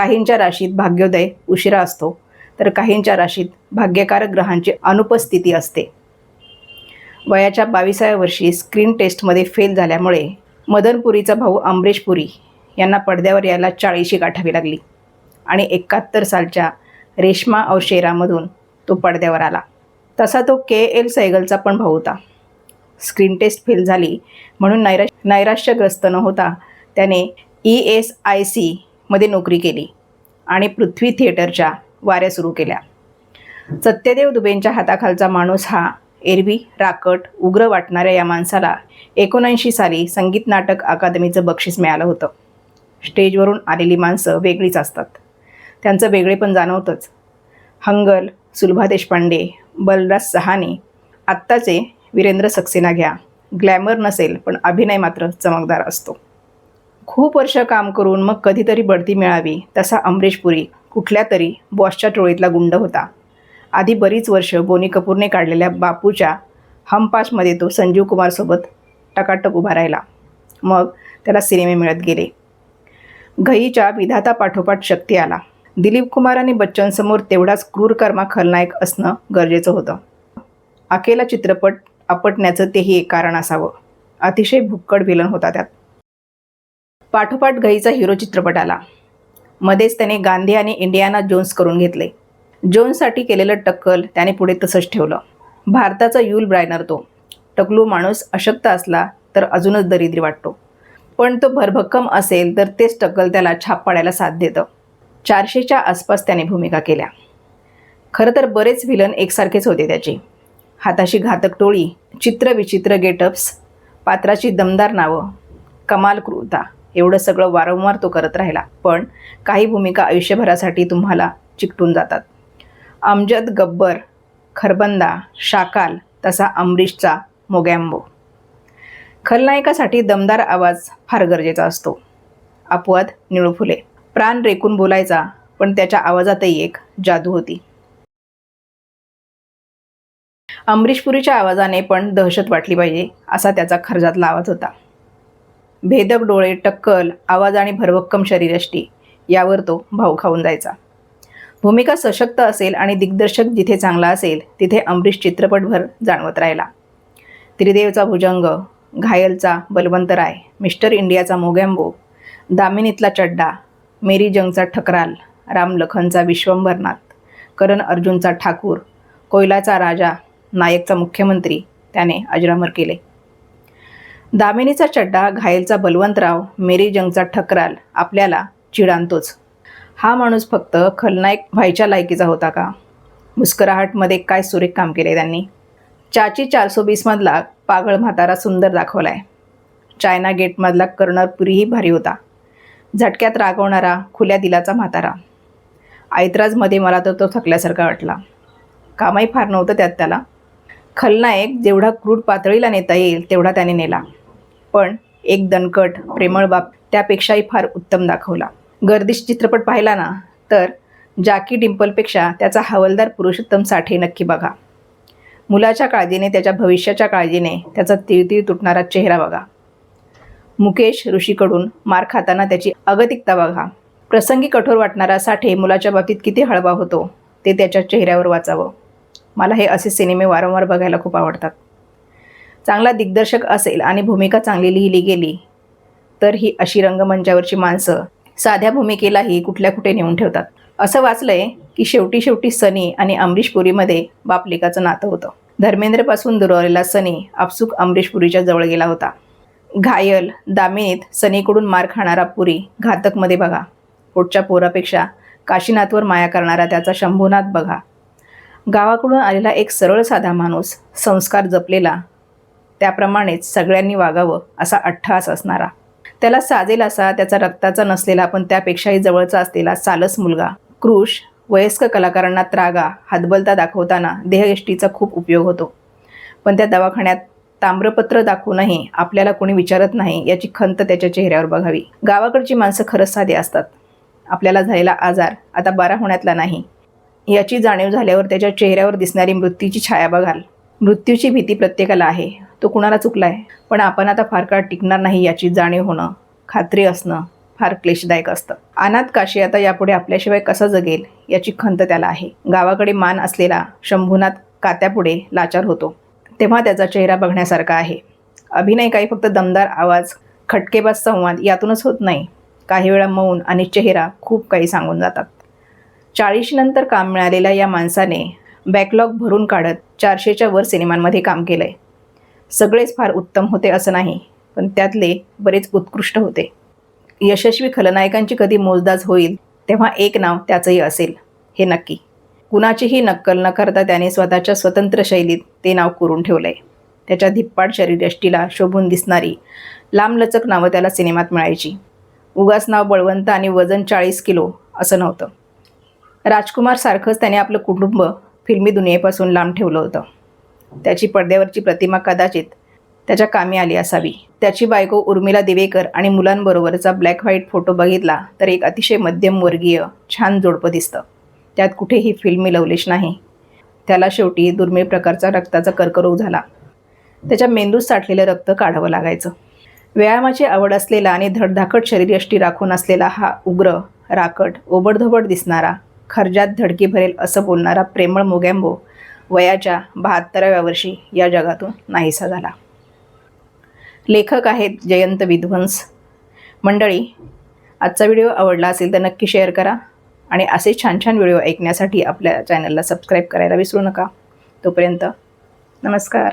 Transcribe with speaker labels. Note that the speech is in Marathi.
Speaker 1: काहींच्या राशीत भाग्योदय उशिरा असतो तर काहींच्या राशीत भाग्यकारक ग्रहांची अनुपस्थिती असते. वयाच्या बावीसाव्या वर्षी स्क्रीन टेस्टमध्ये फेल झाल्यामुळे मदनपुरीचा भाऊ अमरीश पुरी यांना पडद्यावर यायला चाळीशी गाठावी लागली आणि एकाहत्तर सालच्या रेश्मा अवशेरामधून तो पडद्यावर आला. तसा तो के एल सैगलचा पण भाऊ होता. स्क्रीन टेस्ट फेल झाली म्हणून नैराश नैराश्यग्रस्त न होता त्याने ई एस आय सी मध्ये नोकरी केली आणि पृथ्वी थिएटरच्या वाऱ्या सुरू केल्या. सत्यदेव दुबेंच्या हाताखालचा माणूस हा एरवी राकट उग्र वाटणाऱ्या या माणसाला एकोणऐंशी साली संगीत नाटक अकादमीचं बक्षीस मिळालं होतं. स्टेजवरून आलेली माणसं वेगळीच असतात. त्यांचं वेगळेपण जाणवतंच. हंगल सुलभा देशपांडे बलराज सहाने आत्ताचे वीरेंद्र सक्सेना घ्या. ग्लॅमर नसेल पण अभिनय मात्र चमकदार असतो. खूप वर्ष काम करून मग कधीतरी बढती मिळावी तसा अमरीश पुरी कुठल्या तरी बॉसच्या टोळीतला गुंड होता. आधी बरीच वर्ष बोनी कपूरने काढलेल्या बापूच्या हमपासमध्ये तो संजीव कुमारसोबत टकाटक उभा राहिला. मग त्याला सिनेमे मिळत गेले. घईच्या विधाता पाठोपाठ शक्ती आला. दिलीप कुमार आणि बच्चनसमोर तेवढाच क्रूरकर्मा खलनायक असणं गरजेचं होतं. अकेला चित्रपट आपटण्याचं तेही एक कारण असावं. अतिशय भुक्कड विलन होता त्यात. पाठोपाठ घईचा हिरो चित्रपट आला. मध्येच त्याने गांधी आणि इंडियाना जोन्स करून घेतले. जोन्ससाठी केलेलं टक्कल त्याने पुढे तसंच ठेवलं. भारताचा युल ब्रायनर तो. टकलू माणूस अशक्त असला तर अजूनच दरिद्री वाटतो. पण तो भरभक्कम असेल तर तेच टक्कल त्याला छाप पाडायला साथ देतं. चारशेच्या आसपास त्याने भूमिका केल्या. खरं तर बरेच व्हिलन एकसारखेच होते त्याचे. हाताशी घातक टोळी चित्रविचित्र गेटअप्स पात्राची दमदार नावं कमाल क्रूरता. एवढं सगळं वारंवार तो करत राहिला. पण काही भूमिका आयुष्यभरासाठी तुम्हाला चिकटून जातात. अमजद गब्बर खरबंदा शाकाल तसा अमरीशचा मोगॅम्बो. खलनायकासाठी दमदार आवाज फार गरजेचा असतो. अपवाद निळू फुले. प्राण रेकून बोलायचा पण त्याच्या आवाजातही एक जादू होती. अमरीशपुरीच्या आवाजाने पण दहशत वाटली पाहिजे असा त्याचा खर्जातला आवाज होता. भेदक डोळे टक्कल आवाज आणि भरभक्कम शरीरष्टी यावर तो भाव खाऊन जायचा. भूमिका सशक्त असेल आणि दिग्दर्शक जिथे चांगला असेल तिथे अमरीश चित्रपटभर जाणवत राहिला. त्रिदेवचा भुजंग घायलचा बलवंतराय मिस्टर इंडियाचा मोगॅम्बो दामिनीतला चड्डा मेरी जंगचा ठकराल राम लखनचा विश्वंभरनाथ करण अर्जुनचा ठाकूर कोयलाचा राजा नायकचा मुख्यमंत्री त्याने अजरामर केले. दामिनीचा चड्डा घायलचा बलवंतराव मेरी जंगचा ठकराल आपल्याला चिडांतोच. हा माणूस फक्त खलनायक व्हायच्या लायकीचा होता का? मुस्कराहटमध्ये काय सुरेख काम केले त्यांनी? चाची चारसो बीसमधला पागळ म्हातारा सुंदर दाखवला आहे चायना गेटमधला कर्नर पुरीही भारी होता. झटक्यात रागवणारा खुल्या दिलाचा म्हातारा. ऐतराजमध्ये मला तर तो थकल्यासारखा वाटला. कामही फार नव्हतं त्यात त्याला. खलनायक जेवढा क्रूड पातळीला नेता येईल तेवढा त्याने नेला. पण एक दणकट प्रेमळ बाप त्यापेक्षाही फार उत्तम दाखवला. गर्दिश चित्रपट पाहिला ना तर जाकी डिम्पलपेक्षा त्याचा हवलदार पुरुषोत्तम साठे नक्की बघा. मुलाच्या काळजीने त्याच्या भविष्याच्या काळजीने त्याचा तिळतिळ तुटणारा चेहरा बघा. मुकेश ऋषीकडून मार खाताना त्याची अगतिकता बघा. प्रसंगी कठोर वाटणारा साठे मुलाच्या बाबतीत किती हळवा होतो ते त्याच्या चेहऱ्यावर वाचावं. मला हे असे सिनेमे वारंवार बघायला खूप आवडतात. चांगला दिग्दर्शक असेल आणि भूमिका चांगली लिहिली गेली तर ही अशी रंगमंचावरची माणसं साध्या भूमिकेलाही कुठल्या कुठे नेऊन ठेवतात. असं वाचलंय की शेवटी शेवटी सनी आणि अमरीश पुरीमध्ये बापलेकाचं नातं होतं. धर्मेंद्रपासून दुरावलेला सनी आपसुक अमरीश पुरीच्या जवळ गेला होता. घायल दामिनीत सनीकडून मार खाणारा पुरी घातकमध्ये बघा. पोटच्या पोरापेक्षा काशीनाथवर माया करणारा त्याचा शंभूनाथ बघा. गावाकडून आलेला एक सरळ साधा माणूस संस्कार जपलेला त्याप्रमाणेच सगळ्यांनी वागावं असा अठ्ठास असणारा. त्याला साजेल असा त्याचा रक्ताचा नसलेला पण त्यापेक्षाही जवळचा असलेला सालस मुलगा. क्रुश वयस्क कलाकारांना त्रागा हातबलता दाखवताना देहयष्टीचा खूप उपयोग होतो. पण त्या दवाखान्यात ताम्रपत्र दाखवूनही आपल्याला कोणी विचारत नाही याची खंत त्याच्या चेहऱ्यावर बघावी. गावाकडची माणसं खरंच साधे असतात. आपल्याला झालेला आजार आता बरा होण्यातला नाही. याची जाणीव झाल्यावर त्याच्या चेहऱ्यावर दिसणारी मृत्यूची छाया बघाल. मृत्यूची भीती प्रत्येकाला आहे. तो कुणाला चुकला आहे पण आपण आता फार काळ टिकणार नाही याची जाणीव होणं खात्री असणं फार क्लेशदायक असतं. अनाथ काशी आता यापुढे आपल्याशिवाय कसं जगेल याची खंत त्याला आहे. गावाकडे मान असलेला शंभूनाथ कात्यापुढे लाचार होतो. तेव्हा त्याचा चेहरा बघण्यासारखा आहे. अभिनय काही फक्त दमदार आवाज खटकेबाज संवाद यातूनच होत नाही. काही वेळा मौन आणि चेहरा खूप काही सांगून जातात. चाळीशीनंतर काम मिळालेल्या या माणसाने बॅकलॉग भरून काढत चारशेच्या वर सिनेमांमध्ये काम केलं आहे सगळेच फार उत्तम होते असं नाही पण त्यातले बरेच उत्कृष्ट होते. यशस्वी खलनायकांची कधी मोजदाज होईल तेव्हा एक नाव त्याचंही असेल हे नक्की. कुणाचीही नक्कल न करता त्याने स्वतःच्या स्वतंत्र शैलीत ते नाव करून ठेवलं आहे त्याच्या धिप्पाड शरीरयष्टीला शोभून दिसणारी लांबलचक नावं त्याला सिनेमात मिळायची. उगाच नाव बळवंत आणि वजन चाळीस किलो असं नव्हतं. राजकुमारसारखंच त्याने आपलं कुटुंब फिल्मी दुनियेपासून लांब ठेवलं होतं. त्याची पडद्यावरची प्रतिमा कदाचित त्याच्या कामी आली असावी. त्याची बायको उर्मिला दिवेकर आणि मुलांबरोबरचा ब्लॅक व्हाईट फोटो बघितला तर एक अतिशय मध्यमवर्गीय छान जोडपं दिसतं. त्यात कुठेही फिल्मी लवलेश नाही. त्याला शेवटी दुर्मिळ प्रकारचा रक्ताचा कर्करोग झाला. त्याच्या मेंदूत साठलेलं रक्त काढावं लागायचं. व्यायामाची आवड असलेला आणि धडधाकट शरीरयष्टी राखून असलेला हा उग्र राकट ओबडधोबड दिसणारा खर्जात धडकी भरेल असं बोलणारा प्रेमळ मोगॅम्बो वयाच्या बहात्तराव्या वर्षी या जगातून नाहीसा झाला. लेखक आहेत जयंत विध्वंस. मंडळी आजचा व्हिडिओ आवडला असेल तर नक्की शेअर करा आणि असे छान छान व्हिडिओ ऐकण्यासाठी आपल्या चॅनलला सबस्क्राईब करायला विसरू नका. तोपर्यंत नमस्कार.